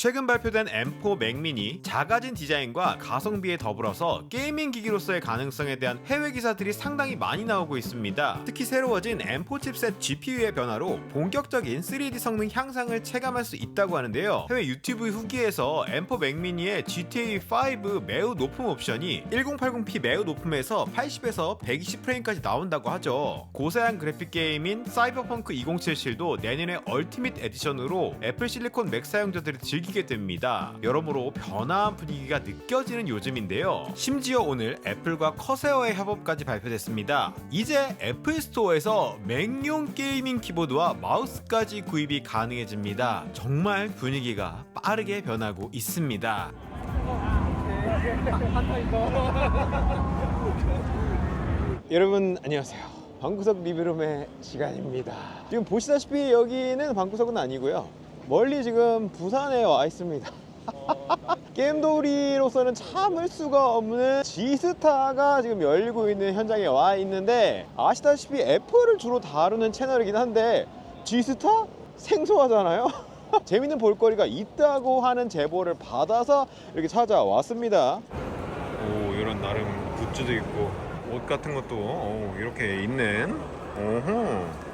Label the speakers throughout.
Speaker 1: 최근 발표된 M4 맥미니 작아진 디자인과 가성비에 더불어서 게이밍 기기로서의 가능성에 대한 해외 기사들이 상당히 많이 나오고 있습니다. 특히 새로워진 M4 칩셋 GPU의 변화로 본격적인 3D 성능 향상을 체감할 수 있다고 하는데요. 해외 유튜브 후기에서 M4 맥미니의 GTA 5 매우 높음 옵션이 1080p 매우 높음에서 80에서 120프레임까지 나온다고 하죠. 고사양 그래픽 게임인 사이버펑크 2077도 내년에 얼티밋 에디션으로 애플 실리콘 맥 사용자들이 즐기 게 됩니다. 여러모로 변화한 분위기가 느껴지는 요즘인데요. 심지어 오늘 애플과 커세어의 협업까지 발표됐습니다. 이제 애플 스토어에서 맥용 게이밍 키보드와 마우스까지 구입이 가능해집니다. 정말 분위기가 빠르게 변하고 있습니다. 여러분 안녕하세요. 방구석 리뷰룸의 시간입니다. 지금 보시다시피 여기는 방구석은 아니고요. 멀리 지금 부산에 와 있습니다. 게임돌이로서는 참을 수가 없는 지스타가 지금 열리고 있는 현장에 와 있는데 아시다시피 애플을 주로 다루는 채널이긴 한데 지스타? 생소하잖아요? 재밌는 볼거리가 있다고 하는 제보를 받아서 이렇게 찾아왔습니다. 오 이런 나름 굿즈도 있고 옷 같은 것도 오, 이렇게 있는 오호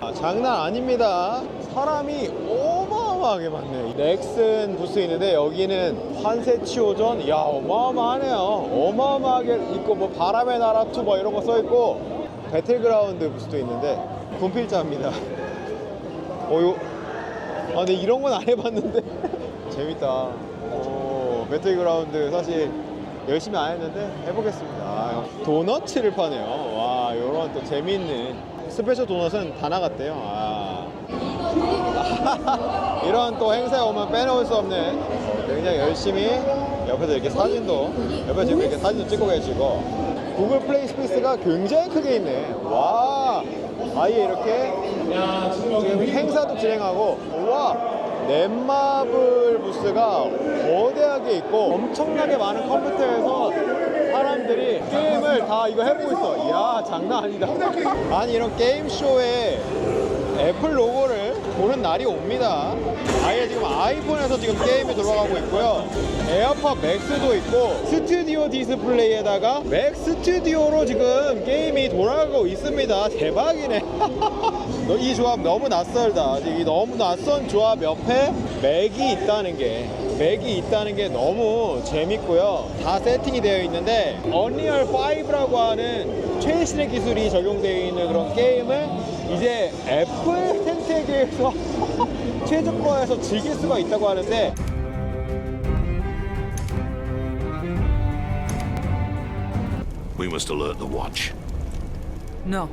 Speaker 1: 아, 장난 아닙니다 사람이 어마어마하게 많네요 넥슨 부스 있는데 여기는 환세치오전 이야 어마어마하네요 어마어마하게 있고 뭐 바람의 나라 투뭐 이런 거 써있고 배틀그라운드 부스도 있는데 군필자입니다 어, 요, 아, 근데 이런 건 안 해봤는데 재밌다. 오, 배틀그라운드 사실 열심히 안 했는데 해보겠습니다. 아, 도너츠를 파네요. 와, 요런 또 재미있는 스페셜 도넛은 다 나갔대요. 아. 이런 또 행사에 오면 빼놓을 수 없는 어, 굉장히 열심히 옆에서 이렇게 사진도 옆에 지금 이렇게 사진도 찍고 계시고 구글 플레이 스페이스가 굉장히 크게 있네. 와, 아예 이렇게 지금 행사도 진행하고, 와, 넷마블 부스가 거대하게 있고 엄청나게 많은 컴퓨터에서 사람들이 게임을 다 이거 해보고 있어. 이야, 장난 아니다. 아니, 이런 게임쇼에 애플 로고를 보는 날이 옵니다. 아예 지금 아이폰에서 지금 게임이 돌아가고 있고요. 에어팟 맥스도 있고 스튜디오 디스플레이에다가 맥 스튜디오로 지금 게임이 돌아가고 있습니다. 대박이네. 이 조합 너무 낯설다. 이 너무 낯선 조합 옆에 맥이 있다는 게 맥이 있다는 게 너무 재밌고요. 다 세팅이 되어 있는데 언리얼 5라고 하는 최신의 기술이 적용되어 있는 그런 게임을 이제 애플 생태계에서 최저가에서 즐길 수가 있다고 하는데
Speaker 2: We must alert the watch.
Speaker 3: No.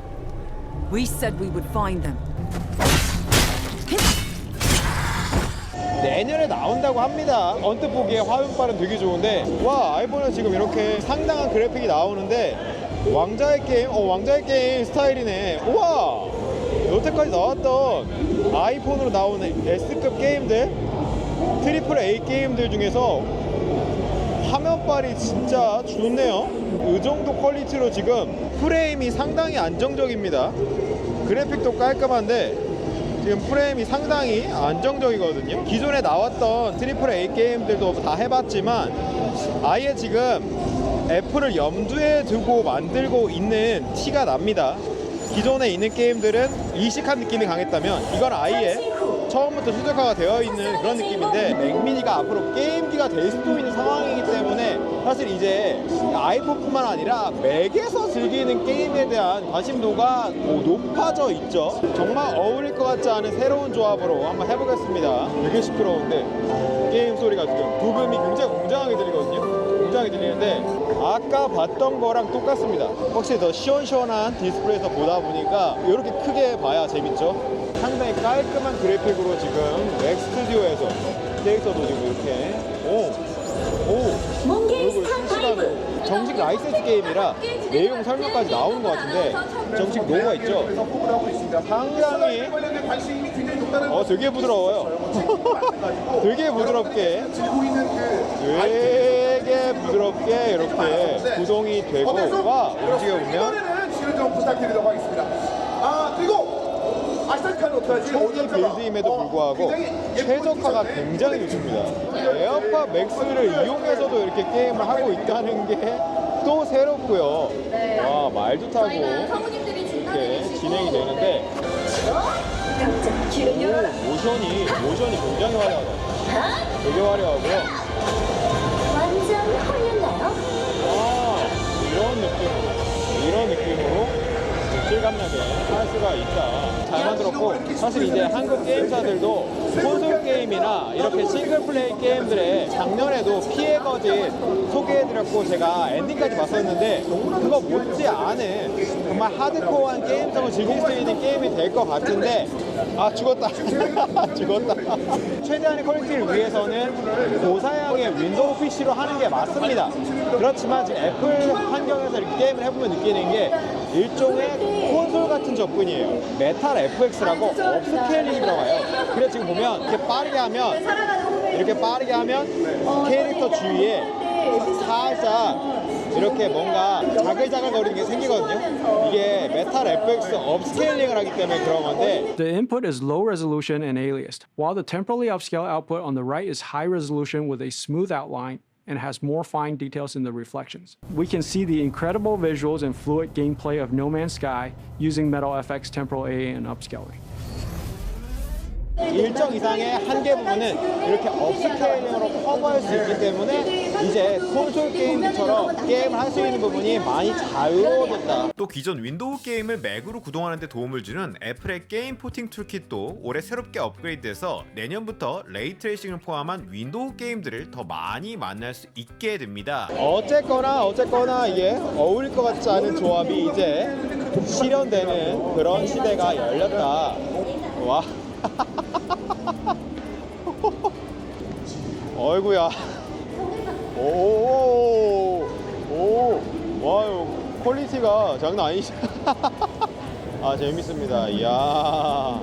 Speaker 3: We said we would find them.
Speaker 1: 내년에 나온다고 합니다. 언뜻 보기에 화면빨은 되게 좋은데 와 아이폰에 지금 이렇게 상당한 그래픽이 나오는데 왕자의 게임, 어 왕자의 게임 스타일이네. 우와 여태까지 나왔던 아이폰으로 나오는 S급 게임들, 트리플 A 게임들 중에서 화면빨이 진짜 좋네요. 이 정도 퀄리티로 지금 프레임이 상당히 안정적입니다. 그래픽도 깔끔한데 지금 프레임이 상당히 안정적이거든요. 기존에 나왔던 트리플 A 게임들도 다 해봤지만 아예 지금 애플을 염두에 두고 만들고 있는 티가 납니다. 기존에 있는 게임들은 이식한 느낌이 강했다면 이건 아예 처음부터 최적화가 되어 있는 그런 느낌인데 맥미니가 앞으로 게임기가 될 수도 있는 상황이기 때문에 사실 이제 아이폰뿐만 아니라 맥에서 즐기는 게임에 대한 관심도가 뭐 높아져 있죠. 정말 어울릴 것 같지 않은 새로운 조합으로 한번 해보겠습니다. 되게 시끄러운데 게임 소리가 지금 부금이 굉장히 웅장하게 들리거든요. 굉장히 들리는데 아까 봤던 거랑 똑같습니다. 확실히 더 시원시원한 디스플레이에서 보다 보니까 이렇게 크게 봐야 재밌죠. 상당히 깔끔한 그래픽으로 지금 맥 스튜디오에서 데이터도 지금 이렇게 오, 오, 얼굴 실시간으로 정식 라이센스 게임이라 내용 설명까지 나오는 것 같은데 정식 로고가 있죠. 상당히 어 되게 부드러워요. 되게 부드럽게 되게 부드럽게 이렇게 구동이 되고 와 움직여 보면
Speaker 4: 이거는 실을 좀 부탁드리도록 하겠습니다. 아 그리고
Speaker 1: 초기 빌드임에도 불구하고 최적화가 굉장히 좋습니다. 에어팟 맥스를 이용해서도 이렇게 게임을 하고 있다는 게 또 새롭고요. 와 말도 타고 이렇게 진행이 되는데 오, 모션이 모션이 굉장히 화려하다. 되게 화려하고요. 이런 느낌으로 실감나게 할 수가 있다. 잘 만들었고 사실 이제 한국 게임사들도 콘솔 게임이나 이렇게 싱글 플레이 게임들의 작년에도 피해 거짓 소개해드렸고 제가 엔딩까지 봤었는데 그거 못지 않은 정말 하드코어한 게임성을 즐길 수 있는 게임이 될 것 같은데 아 죽었다. 죽었다. 최대한의 퀄리티를 위해서는 고사양의 윈도우 PC로 하는 게 맞습니다. 그렇지만 지금 애플 환경에서 이렇게 게임을 해보면 느끼는 게 일종의 콘솔 같은 접근이에요 메탈 FX라고 업스케일링이 들어가요 그래서 지금 보면 이렇게 빠르게 하면 이렇게 빠르게 하면 캐릭터 주위에 살짝 이렇게 뭔가 자글자글 거리는 게 생기거든요 이게 메탈 FX 업스케일링을 하기 때문에 그런 건데
Speaker 5: The input is low resolution and aliased, while the temporally upscale output on the right is high resolution with a smooth outline and has more fine details in the reflections. We can see the incredible visuals and fluid gameplay of No Man's Sky using Metal FX temporal AA and upscaling.
Speaker 1: 일정 이상의 한계 부분은 이렇게 업스케일링으로 커버할 수 있기 때문에 이제 콘솔 게임처럼 게임을 할 수 있는 부분이 많이 자유로워졌다.
Speaker 6: 또 기존 윈도우 게임을 맥으로 구동하는 데 도움을 주는 애플의 게임 포팅 툴킷도 올해 새롭게 업그레이드돼서 내년부터 레이트레이싱을 포함한 윈도우 게임들을 더 많이 만날 수 있게 됩니다.
Speaker 1: 어쨌거나 어쨌거나 이게 어울릴 것 같지 않은 조합이 이제 실현되는 그런 시대가 열렸다. 와. 어이구야. 오, 오, 와요. 퀄리티가 장난 아니시. 아 재밌습니다. 이야.